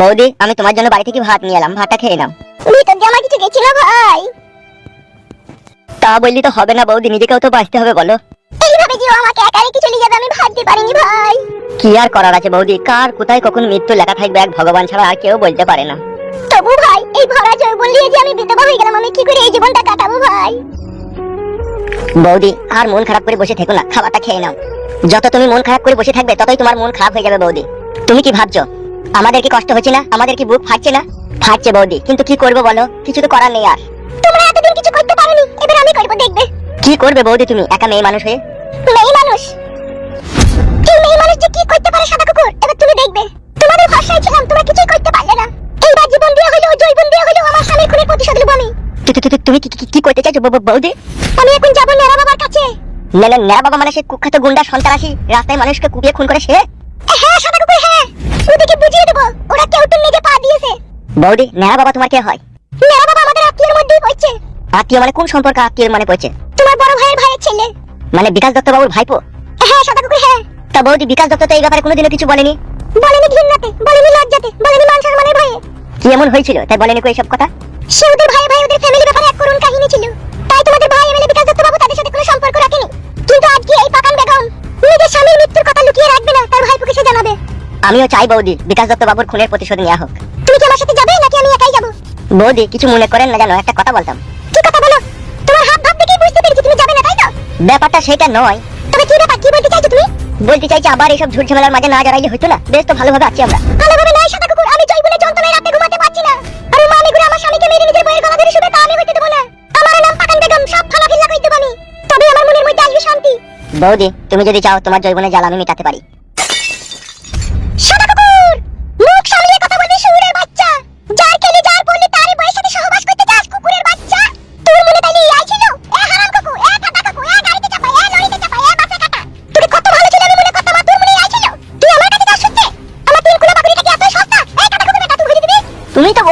বৌদি আমি তোমার জন্য বাড়ি থেকে ভাত নিয়ে এলাম ভাতটা খেয়ে নাও। ভিতর দিয়ে আমার কিছু গেছিল ভাই? তা বললি তো হবে না বৌদি নিজেকেও তো বাঁচতে হবে বলো। এইভাবে যে আমাকে একা রেখে চলে যাবে আমি ভাবতে পারিনি ভাই। কি আর করার আছে বৌদি কার কোথায় কখন মৃত্যু লেখা থাকবে এক ভগবান ছাড়া আর কেউ বলতে পারে না। তবু ভাই এই ভরা জৈবন নিয়ে যে আমি বিধবা হয়ে গেলাম আমি কি করে এই জীবনটা কাটাবো ভাই? বৌদি আর মন খারাপ করে বসে থেকো না খাবারটা খেয়ে নাও। যত তুমি মন খারাপ করে বসে থাকবে ততই তোমার মন খারাপ হয়ে যাবে বৌদি। তুমি কি ভাবছ? আমাদের কি কষ্ট হচ্ছে না? আমাদের কি বুক ফাটছে না? ফাটছে বৌদি কিন্তু কি করব বলো? কিছু তো করার নেই আর। তোমরা এতদিন কিছু করতে পারোনি এবার আমি করব দেখবে। কি করবে বৌদি তুমি একা মেয়ে মানুষ হয়ে? মেয়ে মানুষ? এই মেয়ে মানুষ যে কি করতে পারে সাদা কুকুর এবার তুমি দেখবে। তোমাদের ভরসায় ছিলাম তোমরা কিছুই করতে পারলে না। এইবার জীবন দিয়ে হলেও জৈবন দিয়ে হলেও আমার স্বামীর খুনের প্রতিশোধ নেব আমি। তুমি কি- কি- করতে চাইছো বৌদি? আমি এখন যাব নেড়া বাবার কাছে। না না নেড়া বাবা মানে সে কুখ্যাত গুন্ডা সন্ত্রাসী রাস্তায় মানুষকে কুপিয়ে খুন করে সে? হ্যাঁ সাদা কুকুর হ্যাঁ। ওদেরকে বুঝিয়ে দেবো। ওরা কেউ তো নিজে পা দিয়েছে। বৌদি নেড়া বাবা তোমার কে হয়? নেড়া বাবা আমাদের আত্মীয়ের মধ্যেই পড়ছে। আত্মীয় মানে কোন সম্পর্ক আত্মীয় মানে পড়ছে? তোমার বড় ভাইয়ের ভাইয়ের ছেলে। মানে বিকাশ দত্ত বাবুর ভাইপো? হ্যাঁ সাদা কুকুর হ্যাঁ। তা বৌদি বিকাশ দত্ত তো এই ব্যাপারে কোনোদিনও কিছু বলেনি? বলেনি ঘৃণাতে বলেনি লজ্জাতে বলেনি মান সম্মানের ভয়ে কি এমন হয়েছিল? তাই বলেনি কো এইসব কথা? সে ওদের ভাই ভাই ওদের ফ্যামিলি ব্যাপারে এক করুণ কাহিনী ছিল। তাই তোমাদের ভাই এমএলএ বিকাশ দত্ত বাবু তাদের আমিও চাই বৌদি বিকাশ দত্ত বাবুর খুনের প্রতিশোধ নেওয়া হোক। তুমি কি আমার সাথে যাবে নাকি আমি একাই যাব? বৌদি কিছু মনে করেন না জানো একটা কথা বলতাম। কি কথা বলো? তোমার হাত ভাব দেখেই বুঝতে পেরেছি তুমি যাবে না তাই তো? ব্যাপারটা সেটা নয়। তবে কি ব্যাপার কি বলতে চাইছো তুমি? বলতে চাইছি আবার এইসব ঝুট ঝামেলার মাঝে না জড়াইলে হতো না? বেশ তো ভালোভাবে আছি আমরা। ভালোভাবে নয় সাদা কুকুর আমি জৈবনের যন্ত্রণায় রাতে ঘুমাতে পারছি না। আর মা আমি ঘুরে আমার স্বামীকে মেরে নিজের বইয়ের গলা ধরে শুবে তা আমি হইতে দেবো না। আমার নাম পাকান বেগম সব ফালা ফিল্লা কই দেবো আমি? তবে আমার মনের মধ্যে আসবে শান্তি। বৌদি তুমি যদি চাও তোমার জৈবনের জ্বালা আমি মেটাতে পারি।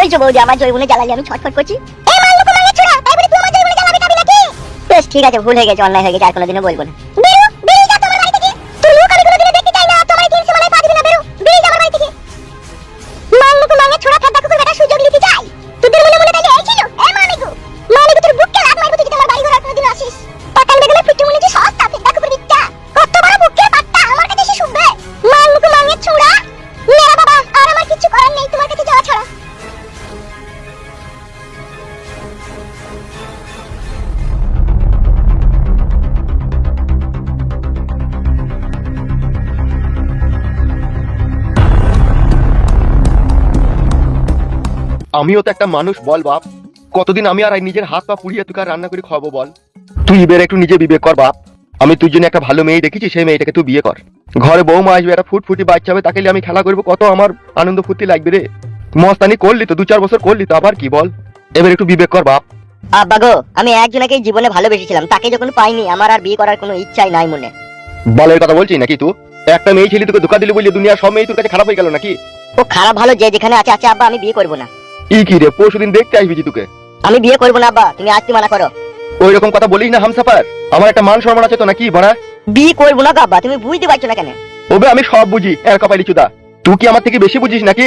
বলছো বৌদি, আমার জৈবনে জ্বালাই আমি ছটফট করছি? এই মাল লোক মাঙ্গে ছোড়া, তাই বলে তুই আমার জীবনে জ্বালাবি কাবি নাকি? বেশ, ঠিক আছে, ভুল হয়ে গেছে, অন্যায় হয়ে গেছে, আর কোনোদিনও বলব না। আমিও তো একটা মানুষ বল বাপ। কতদিন আমি আর নিজের হাত পা পুড়িয়ে তোকে রান্না করে খাওয়াবো বল। তুই এবার একটু নিজে বিবেক কর বাপ। আমি তুই জন্য একটা ভালো মেয়ে দেখেছি সেই মেয়েটাকে তুই বিয়ে কর। ঘরে বৌমা আসবে একটা ফুট ফুটি বাচ্চা হবে তাকে আমি খেলা করব কত আমার আনন্দ ফুর্তি লাগবে রে। মস্তানি করলি তো দু চার বছর করলি তো আবার কি বল? এবার একটু বিবেক কর বাপ। আব্বা গো আমি একজনকে জীবনে ভালোবেসেছিলাম তাকে যখন পাইনি আমার আর বিয়ে করার কোনো ইচ্ছাই নাই মনে। বলের কথা বলছি নাকি তুই? একটা মেয়ে ছেলে তোকে ধোকা দিলি বলি দুনিয়ার সব মেয়ে তোর কাছে খারাপ হয়ে গেল নাকি? ও খারাপ ভালো যে যেখানে আছে আছে আব্বা আমি বিয়ে করব না। ই কি রে পরশু দেখতে আসবি যে তোকে আমি বিয়ে করব না আব্বা। তুমি আজকে মানা করো। ওই রকম কথা বলিস না হামসাফার। আমার একটা মান সম্মান আছে তো নাকি বড়া? বিয়ে করব না আব্বা। তুমি বুঝতে পারছ না কেন? ওবে আমি সব বুঝি এর কপালি চুদা। তুই কি আমার থেকে বেশি বুঝিস নাকি?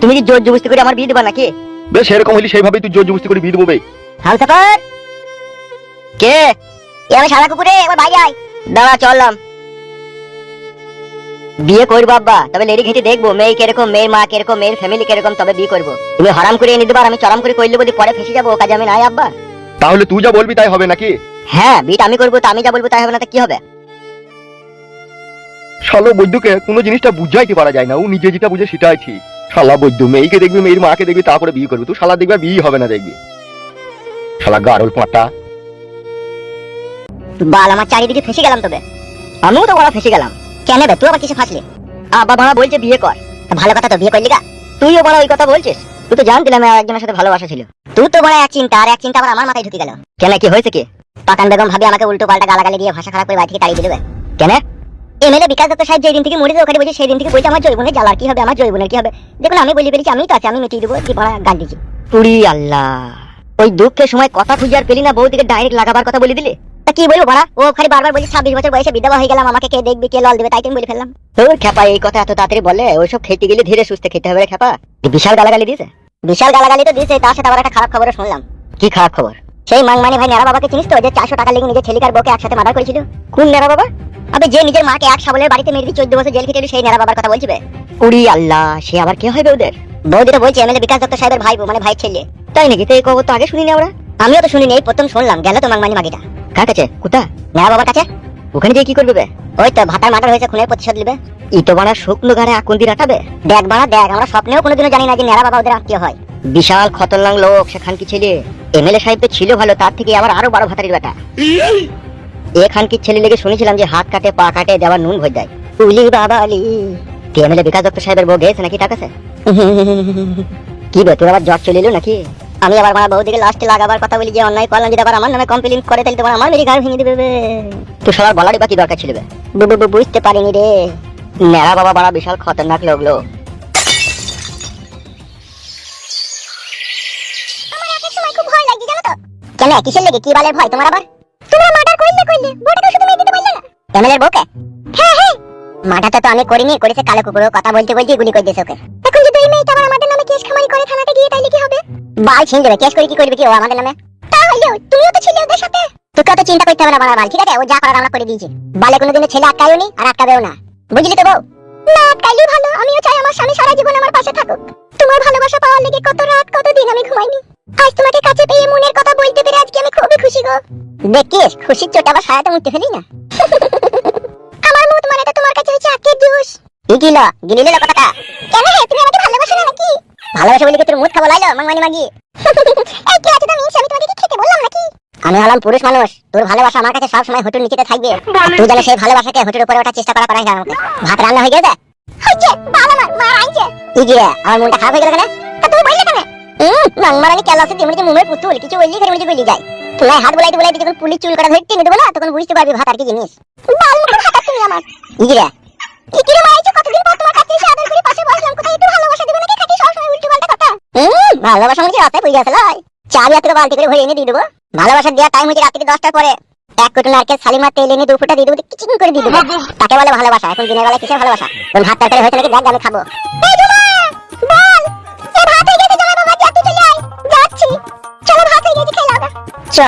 তুমি কি জোর জবস্তি করে আমার বিয়ে দেবা নাকি? বেশ সেরকম হইলি সেইভাবেই তুই জোর জবস্তি করে বিয়ে দেবো বে। হামসাফার! কে? এ আমি সাদা কুকুরে এবার ভাই আয়। দাঁড়া চললাম বিয়ে করব আব্বা তবে লেডি ঘেঁটে দেখব মেয়ে কীরকম মেয়ের মা কীরকম মেয়ের ফ্যামিলি কীরকম তবে বিয়ে করব। তুমি হারাম করে এনে দেবার আমি চরম করে করলে বলি পরে ফেসে যাব কাজে আমি নাই আব্বা। তাহলে তুই যা বলবি তাই হবে নাকি? হ্যাঁ বিট আমি করব তো আমি যা বলব তাই হবে না তো কি হবে? শালো বৈদ্যকে কোনো জিনিসটা বুঝাইতে পারা যায় না ও নিজে যেটা বুঝে সেটাই ঠিক। শালা বৈদ্য মেয়েকে দেখবি মেয়ের মাকে দেখবি তারপরে বিয়ে করবি তুই শালা দেখবি বিয়ে হবে না দেখবি। শালা গারল পাটা বাল আমার চারিদিকে ফেসে গেলাম তবে। আমিও তো বড় ফেসে গেলাম। কেন বে তুই আবার কিসে ফাঁসলি? আব্বা বাবা বলছে বিয়ে কর। ভালো কথা তো, বিয়ে করলি গা। তুইও বড় ওই কথা বলছিস। তুই তো জানতিলাম একজনের সাথে ভালোবাসা ছিল। তুই তো বড় এক চিন্তা, আর এক চিন্তা আবার আমার মাথায় ঢুকে গেল। কেন, কি হয়েছে কি? পাকান বেগম ভাবি আমাকে উল্টো পাল্টা গালাগালি দিয়ে ভাষা খারাপ করে বাড়ি থেকে তাড়িয়ে দিবে কেন? এমএলএ বিকাশ দত্ত সাহেব যেদিন থেকে মরে ওখানে বলছে সেই দিন থেকে বলছে, আমার জৈবনের জ্বালার কি হবে? আমার জৈবনের কি হবে? দেখুন, আমি বলি পেরেছি আমি তো আছি, আমি মিটিয়ে দেবো, কি বড় গান দিচ্ছি পুরি আল্লাহ। ওই দুঃখের সময় কথা খুঁজে আর পেলি না বউ থেকে ডাইরেক্ট লাগাবার কথা বলে দিলে? কি বলব বড়া? ও খালি বারবার বলছি ছাব্বিশ বছর বয়সে বিধবা হয়ে গেলাম আমাকে কে দেখবে কে লল দেবে তাই তুমি বলে ফেললাম। তোর খেপা এই কথা এত তাড়াতাড়ি বলে ওইসব খেতে গেলে ধীরে সুস্থে খেতে হবে রে খেপা বিশাল গালাগালি দিয়েছে? বিশাল গালাগালি তো দিয়েছে তার সাথে আবার একটা খারাপ খবরও শুনলাম। কি খারাপ খবর? সেই মাংমানি ভাই নেড়া বাবাকে চিনিস তো যে চারশো টাকা লেগে নিজের ছেলিকার বউকে একসাথে মার্ডার করেছিল? কোন নেড়া বাবা? আবে যে নিজের মাকে এক সাবলের বাড়িতে মেরে চোদ্দ বছর জেল খেটে সেই নেড়া বাবার কথা বলছিবে উড়ি আল্লাহ সে আবার কে হবে ওদের? বৌদি তো বলছে এমএলএ বিকাশ দত্ত সাহেবের ভাই মানে ভাই ছেলে। তাই নাকি? তো এই খবর তো আগে শুনিনি আমরা। আমিও তো শুনিনি এই প্রথম শুনলাম গেল তো মাংমানি মাগিটা। কার কাছে? বাবার কাছে? ওখানে কি করবে? ওই তো ভাতার হয়েছে, খুনের প্রতিশোধ বানা শুকনো রাখাবে? দেখ বানা দেখ, আমরা স্বপ্নেও কোনোদিনও জানি না যে বাবা ওদের আত্মীয় হয়। বিশাল খতরনাক লোক সেখান কি ছেলে? এমএলএ সাহেব তো ছিল ভালো, তার থেকে আবার আরও বড় ভাতারির ছেলে লেগে শুনেছিলাম যে হাত কাটে, পা কাটে, দেওয়ার নুন ভয় দেয়। উলি বাবা আলি তুই এমএলএ বিকাশ দত্ত সাহেবের বউ গেছে নাকি টাকাছে কি বে, তোর আবার জ্বর চলে এলো নাকি? আমি আবার আমার বউদিকে লাস্টে লাগাবার কথা বলি যে অন্যায় করলাম যদি আবার আমার নামে কমপ্লেন করে তাহলে তোমার আমার মেরি গাড়ি ভেঙে দেবে। তুই সবার বলারই বাকি দরকার ছিল বুঝতে পারিনি রে। নেড়া বাবা বড় বিশাল খতরনাক তো? কেন কিসের লেগে? কি বালের ভয় তোমার আবার? তোমরা মার্ডার করলে করলে বউটাকে শুধু মেরে দিতে পারলে না। এমএলএর বউকে? হ্যাঁ হ্যাঁ। মার্ডারটা তো আমি করিনি করেছে কালো কুকুর ও কথা বলতে বলতে গুলি করে দিয়েছে ওকে। কেস খামারি করে থানাতে গিয়ে তাইলে কি হবে? বাল ছিন দেবে কেস করে কি করবে কি? ও আমাদের নামে। তাহলেও তুমিও তো ছিলে ওদের সাথে। তোকে অত চিন্তা করতে হবে না বাল ঠিক আছে? ও যা করার আমরা করে দিয়েছি। বালে কোনোদিনও ছেলে আটকায়ওনি আর আটকাবেও না। বুঝলি তো বউ? না আটকাইলেই ভালো আমিও চাই আমার স্বামী সারা জীবন আমার পাশে থাকুক। তোমার ভালোবাসা পাওয়ার লেগে কত রাত কত দিন আমি ঘুমাইনি। আজ তোমাকে কাছে পেয়ে মনের কথা বলতে পেরে আজকে আমি খুবই খুশি গো। দেখিস খুশির চোট আবার সারাটা মুখতে ফেলি না। আমার মুখ মানে তোমার কাছে হচ্ছে আজকের জুস। গিলা? গিলিলে কথাটা কেন হে তুমি আমাকে ভালোবাসো না ভালোবাসা বলে কি তোর মুখ খাব লাইলো? মাংমানি মাগি। এই কি আছে তুমি? আমি তোমাকে কি খেতে বললাম নাকি? আমি হলাম পুরুষ মানুষ। তোর ভালোবাসা আমার কাছে সব সময় হোটেল নিচেতে থাকবে। তুই জানো সেই ভালোবাসাকে হোটেল উপরে ওঠার চেষ্টা করা করাই না আমাকে ভাত রান্না হয়ে গেছে? হচ্ছে ভালো আমার মা আইছে ই গিয়ে আমার মনটা খারাপ হয়ে গেল কেন? তা তুমি বললে কেন? হুম নাংমারানি কেলা আছে তেমনি মুমের পুতুল কিছু বললি খালি মুজি বলি যায়। তুই হাত বলাইতে বলাইতে যখন পুলিশ চুল কাটা ধরে টেনে দেবো না তখন বুঝতে পারবি ভাত আর কি জিনিস। বাল মুখে ভাত তুমি আমার। ই গিয়ে কি কিরে মারাইছো কতদিন পর তোমার কাছে এসে আদর করে পাশে বসলাম কোথায় একটু ভালোবাসা দিবে নাকি খালি সবসময় উল্টো পাল্টা কথা হুম ভালোবাসা মানে কি? রাস্তায় পড়ে গেছে চা বিয়া হাতে বালতি করে ভরে এনে দিয়ে দেবো। ভালোবাসা দেওয়ার টাইম হচ্ছে রাত্রি দশটার পরে। এক কোটি নারকেল সালিমার তেল এনে দু ফুটা দিয়ে দেবো কিচিং করে দিয়ে দেবো। তাকে বলে ভালোবাসা। এখন দিনের বেলা কিসের ভালোবাসা? কোন হাত তরকারি হয়েছে নাকি? দেখ আমি খাব। হয়ে চলে আয়। যাচ্ছি। চলো ভাত হয়ে গেছে চ